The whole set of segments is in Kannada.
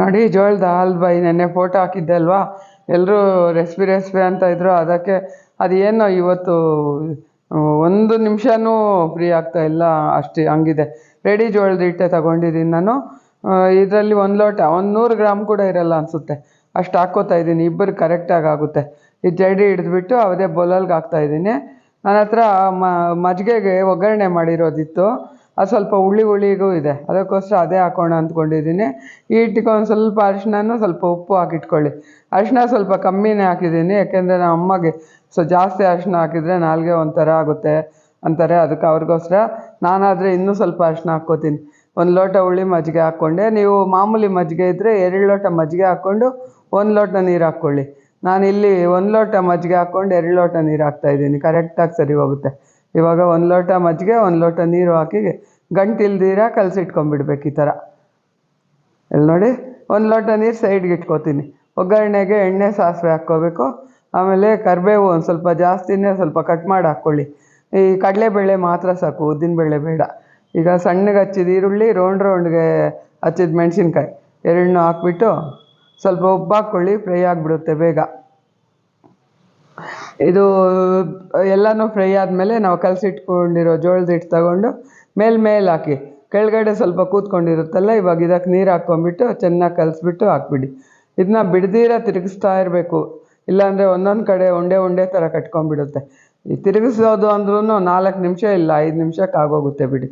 ನೋಡಿ ಜೋಳದ ಬೈ, ನೆನ್ನೆ ಫೋಟೋ ಹಾಕಿದ್ದೆ ಅಲ್ವಾ? ಎಲ್ಲರೂ ರೆಸಿಪಿ ರೆಸಿಪಿ ಅಂತ ಇದ್ರು, ಅದಕ್ಕೆ ಅದೇನೋ ಇವತ್ತು ಒಂದು ನಿಮಿಷನೂ ಫ್ರೀ ಆಗ್ತಾ ಇಲ್ಲ, ಅಷ್ಟು ಹಂಗಿದೆ. ರೆಡಿ ಜೋಳದ ಹಿಟ್ಟೆ ತಗೊಂಡಿದ್ದೀನಿ ನಾನು. ಇದರಲ್ಲಿ ಒಂದು ಲೋಟ, ಒಂದು ನೂರು ಗ್ರಾಮ್ ಕೂಡ ಇರಲ್ಲ ಅನಿಸುತ್ತೆ. ಅಷ್ಟು ಹಾಕ್ಕೋತಾ ಇದ್ದೀನಿ ಇಬ್ಬರು ಕರೆಕ್ಟಾಗಿ ಆಗುತ್ತೆ. ಈ ಜಡಿ ಹಿಡಿದ್ಬಿಟ್ಟು ಅದೇ ಬೊಲಲ್ಗೆ ಹಾಕ್ತಾ ಇದ್ದೀನಿ ನನ್ನ ಹತ್ರ ಮಜ್ಜಿಗೆಗೆ ಒಗ್ಗರಣೆ ಮಾಡಿರೋದಿತ್ತು. ಅದು ಸ್ವಲ್ಪ ಹುಳಿ ಹುಳಿಗೂ ಇದೆ. ಅದಕ್ಕೋಸ್ಕರ ಅದೇ ಹಾಕೋಣ ಅಂದ್ಕೊಂಡಿದ್ದೀನಿ. ಈ ಹಿಟ್ಟಿಗೆ ಒಂದು ಸ್ವಲ್ಪ ಅರಿಶಿಣನೂ ಸ್ವಲ್ಪ ಉಪ್ಪು ಹಾಕಿಟ್ಕೊಳ್ಳಿ. ಅರಿಶಿನ ಸ್ವಲ್ಪ ಕಮ್ಮಿನೇ ಹಾಕಿದ್ದೀನಿ. ಯಾಕೆಂದರೆ ನಮ್ಮ ಅಮ್ಮಗೆ ಸೊ ಜಾಸ್ತಿ ಅರಿಶಿನ ಹಾಕಿದರೆ ನಾಲ್ಗೆ ಒಂಥರ ಆಗುತ್ತೆ ಅಂತಾರೆ. ಅದಕ್ಕೆ ಅವ್ರಿಗೋಸ್ಕರ ನಾನಾದರೆ ಇನ್ನೂ ಸ್ವಲ್ಪ ಅರಿಶಿನ ಹಾಕ್ಕೋತೀನಿ. ಒಂದು ಲೋಟ ಹುಳಿ ಮಜ್ಜಿಗೆ ಹಾಕ್ಕೊಂಡೆ. ನೀವು ಮಾಮೂಲಿ ಮಜ್ಜಿಗೆ ಇದ್ದರೆ ಎರಡು ಲೋಟ ಮಜ್ಜಿಗೆ ಹಾಕ್ಕೊಂಡು ಒಂದು ಲೋಟ ನೀರು ಹಾಕ್ಕೊಳ್ಳಿ. ನಾನಿಲ್ಲಿ ಒಂದು ಲೋಟ ಮಜ್ಜಿಗೆ ಹಾಕ್ಕೊಂಡು ಎರಡು ಲೋಟ ನೀರು ಹಾಕ್ತಾಯಿದ್ದೀನಿ ಕರೆಕ್ಟಾಗಿ ಸರಿ ಹೋಗುತ್ತೆ. ಇವಾಗ ಒಂದು ಲೋಟ ಮಜ್ಜಿಗೆ, ಒಂದು ಲೋಟ ನೀರು ಹಾಕಿ ಗಂಟಿಲ್ದಿರ ಕಲಸಿಟ್ಕೊಂಬಿಡ್ಬೇಕು ಈ ಥರ. ಇಲ್ಲಿ ನೋಡಿ, ಒಂದು ಲೋಟ ನೀರು ಸೈಡ್ಗೆ ಇಟ್ಕೋತೀನಿ. ಒಗ್ಗರಣೆಗೆ ಎಣ್ಣೆ, ಸಾಸಿವೆ ಹಾಕ್ಕೋಬೇಕು. ಆಮೇಲೆ ಕರಿಬೇವು ಒಂದು ಸ್ವಲ್ಪ ಜಾಸ್ತಿನೇ ಸ್ವಲ್ಪ ಕಟ್ ಮಾಡಿ ಹಾಕ್ಕೊಳ್ಳಿ ಈ ಕಡಲೆಬೇಳೆ ಮಾತ್ರ ಸಾಕು ಉದ್ದಿನ ಬೇಳೆ ಬೇಡ. ಈಗ ಸಣ್ಣಗೆ ಹಚ್ಚಿದ ಈರುಳ್ಳಿ ರೌಂಡ್ ರೌಂಡ್ಗೆ ಹಚ್ಚಿದ ಮೆಣಸಿನ್ಕಾಯಿ. ಎರಡನ್ನೂ ಹಾಕ್ಬಿಟ್ಟು ಸ್ವಲ್ಪ ಉಪ್ಪು ಹಾಕ್ಕೊಳ್ಳಿ, ಫ್ರೈ ಆಗಿಬಿಡುತ್ತೆ ಬೇಗ. ಇದು ಎಲ್ಲನೂ ಫ್ರೈ ಆದಮೇಲೆ ನಾವು ಕಲಸಿಟ್ಕೊಂಡಿರೋ ಜೋಳದ ಹಿಟ್ಟು ತಗೊಂಡು ಮೇಲೆ ಮೇಲೆ ಹಾಕಿ. ಕೆಳಗಡೆ ಸ್ವಲ್ಪ ಕೂತ್ಕೊಂಡಿರುತ್ತಲ್ಲ, ಇವಾಗ ಇದಕ್ಕೆ ನೀರು ಹಾಕ್ಕೊಂಬಿಟ್ಟು ಚೆನ್ನಾಗಿ ಕಲಿಸ್ಬಿಟ್ಟು ಹಾಕ್ಬಿಡಿ. ಇದನ್ನ ಬಿಡ್ದಿರ ತಿರುಗಿಸ್ತಾ ಇರಬೇಕು. ಇಲ್ಲಾಂದರೆ ಒಂದೊಂದು ಕಡೆ ಉಂಡೆ ಉಂಡೆ ಥರ ಕಟ್ಕೊಂಡ್ಬಿಡುತ್ತೆ. ಈ ತಿರುಗಿಸೋದು ಅಂದ್ರೂ ನಾಲ್ಕು ನಿಮಿಷ ಇಲ್ಲ, ಐದು ನಿಮಿಷಕ್ಕೆ ಆಗೋಗುತ್ತೆ ಬಿಡಿ.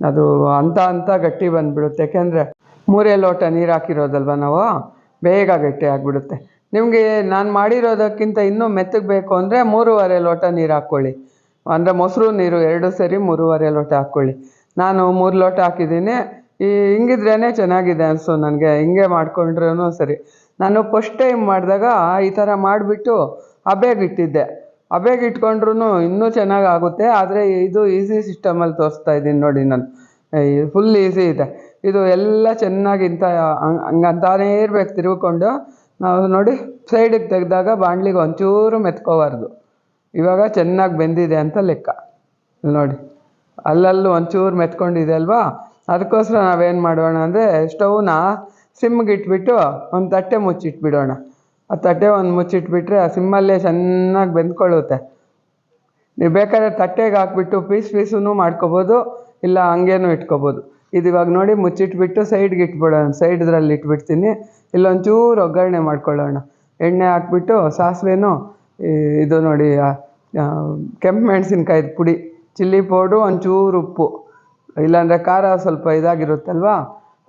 ಅದು ಅಂತ ಅಂತ ಗಟ್ಟಿ ಬಂದುಬಿಡುತ್ತೆ. ಯಾಕೆಂದರೆ ಮೂರೇ ಲೋಟ ನೀರು ಹಾಕಿರೋದಲ್ವ ನಾವು? ಬೇಗ ಗಟ್ಟಿ ಆಗಿಬಿಡುತ್ತೆ. ನಿಮಗೆ ನಾನು ಮಾಡಿರೋದಕ್ಕಿಂತ ಇನ್ನೂ ಮೆತ್ತಗೆ ಬೇಕು ಅಂದರೆ ಮೂರುವರೆ ಲೋಟ ನೀರು ಹಾಕ್ಕೊಳ್ಳಿ ಅಂದರೆ ಮೊಸರು ನೀರು ಎರಡು ಸರಿ ಮೂರುವರೆ ಲೋಟ ಹಾಕ್ಕೊಳ್ಳಿ ನಾನು ಮೂರು ಲೋಟ ಹಾಕಿದ್ದೀನಿ. ಈ ಹಿಂಗಿದ್ರೇ ಚೆನ್ನಾಗಿದೆ ಅನಿಸು ನನಗೆ. ಹಿಂಗೆ ಮಾಡಿಕೊಂಡ್ರೂ ಸರಿ. ನಾನು ಫಸ್ಟ್ ಟೈಮ್ ಮಾಡಿದಾಗ ಈ ಥರ ಮಾಡಿಬಿಟ್ಟು ಹಬೆಗೆ ಇಟ್ಟಿದ್ದೆ. ಹಬೆಗೆ ಇಟ್ಕೊಂಡ್ರೂ ಇನ್ನೂ ಚೆನ್ನಾಗಿ ಆಗುತ್ತೆ ಆದರೆ ಇದು ಈಸಿ ಸಿಸ್ಟಮಲ್ಲಿ ತೋರಿಸ್ತಾ ಇದ್ದೀನಿ ನೋಡಿ ನಾನು. ಫುಲ್ ಈಸಿ ಇದೆ. ಇದು ಎಲ್ಲ ಚೆನ್ನಾಗಿ ಇಂಥ ಹಂಗಂತಾನೇ ಇರ್ಬೇಕು ತಿರುಗ್ಕೊಂಡು. ನಾವು ನೋಡಿ ಸೈಡಿಗೆ ತೆಗೆದಾಗ ಬಾಣಲಿಗೆ ಒಂಚೂರು ಮೆತ್ಕೋಬಾರ್ದು. ಇವಾಗ ಚೆನ್ನಾಗಿ ಬೆಂದಿದೆ ಅಂತ ಲೆಕ್ಕ. ನೋಡಿ, ಅಲ್ಲಲ್ಲೂ ಒಂಚೂರು ಮೆತ್ಕೊಂಡಿದೆ ಅಲ್ವಾ? ಅದಕ್ಕೋಸ್ಕರ ನಾವೇನು ಮಾಡೋಣ ಅಂದರೆ, ಸ್ಟೌವ್ನ ಸಿಮ್ಗೆ ಇಟ್ಬಿಟ್ಟು ಒಂದು ತಟ್ಟೆ ಮುಚ್ಚಿಟ್ಬಿಡೋಣ. ಆ ತಟ್ಟೆ ಒಂದು ಮುಚ್ಚಿಟ್ಬಿಟ್ರೆ ಆ ಸಿಮ್ಮಲ್ಲೇ ಚೆನ್ನಾಗಿ ಬೆಂದ್ಕೊಳ್ಳುತ್ತೆ. ನೀವು ಬೇಕಾದ್ರೆ ತಟ್ಟೆಗೆ ಹಾಕ್ಬಿಟ್ಟು ಪೀಸ್ ಪೀಸೂ ಮಾಡ್ಕೋಬೋದು, ಇಲ್ಲ ಹಂಗೇನು ಇಟ್ಕೊಬೋದು. ಇದು ಇವಾಗ ನೋಡಿ ಮುಚ್ಚಿಟ್ಬಿಟ್ಟು ಸೈಡ್ಗೆ ಇಟ್ಬಿಡೋಣ. ಸೈಡ್ದ್ರಲ್ಲಿ ಇಟ್ಬಿಡ್ತೀನಿ. ಇಲ್ಲೊಂಚೂರು ಒಗ್ಗರಣೆ ಮಾಡ್ಕೊಳ್ಳೋಣ. ಎಣ್ಣೆ ಹಾಕ್ಬಿಟ್ಟು ಸಾಸಿವೆನೂ ಇದು ನೋಡಿ ಕೆಂಪು ಮೆಣಸಿನ್ಕಾಯ್ದು ಪುಡಿ, ಚಿಲ್ಲಿ ಪೌಡ್ರು, ಒಂಚೂರು ಉಪ್ಪು. ಇಲ್ಲಾಂದರೆ ಖಾರ ಸ್ವಲ್ಪ ಇದಾಗಿರುತ್ತಲ್ವಾ?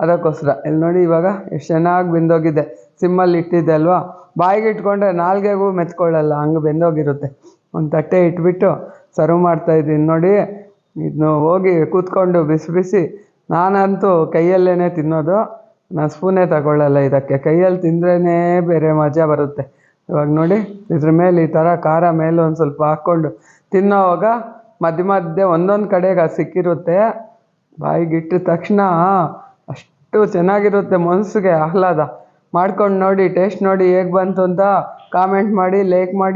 ಅದಕ್ಕೋಸ್ಕರ. ಇಲ್ಲಿ ನೋಡಿ ಇವಾಗ ಎಷ್ಟು ಚೆನ್ನಾಗಿ ಬೆಂದೋಗಿದೆ. ಸಿಮ್ಮಲ್ಲಿ ಇಟ್ಟಿದ್ದೆ ಅಲ್ವಾ? ಬಾಯಿಗೆ ಇಟ್ಕೊಂಡ್ರೆ ನಾಲ್ಗೆಗೂ ಮೆತ್ಕೊಳ್ಳಲ್ಲ, ಹಂಗೆ ಬೆಂದೋಗಿರುತ್ತೆ. ಒಂದು ತಟ್ಟೆ ಇಟ್ಬಿಟ್ಟು ಸರ್ವ್ ಮಾಡ್ತಾಯಿದ್ದೀನಿ ನೋಡಿ. ಇದನ್ನು ಹೋಗಿ ಕೂತ್ಕೊಂಡು ಬಿಸಿ ಬಿಸಿ ನಾನಂತೂ ಕೈಯಲ್ಲೇ ತಿನ್ನೋದು, ನಾನು ಸ್ಪೂನೇ ತಗೊಳ್ಳಲ್ಲ ಇದಕ್ಕೆ. ಕೈಯಲ್ಲಿ ತಿಂದ್ರೇ ಬೇರೆ ಮಜಾ ಬರುತ್ತೆ. ಇವಾಗ ನೋಡಿ, ಇದ್ರ ಮೇಲೆ ಈ ಥರ ಖಾರ ಮೇಲೆ ಒಂದು ಸ್ವಲ್ಪ ಹಾಕ್ಕೊಂಡು ತಿನ್ನೋವಾಗ ಮಧ್ಯ ಮಧ್ಯೆ ಒಂದೊಂದು ಕಡೆಗೆ ಅದು ಸಿಕ್ಕಿರುತ್ತೆ. ಬಾಯಿಗೆ ಇಟ್ಟ ತಕ್ಷಣ ಅಷ್ಟು ಚೆನ್ನಾಗಿರುತ್ತೆ ಮನಸ್ಸಿಗೆ ಆಹ್ಲಾದ. ಮಾಡ್ಕೊಂಡು ನೋಡಿ, ಟೇಸ್ಟ್ ನೋಡಿ ಹೇಗೆ ಬಂತು ಅಂತ ಕಾಮೆಂಟ್ ಮಾಡಿ ಲೈಕ್ ಮಾಡಿ.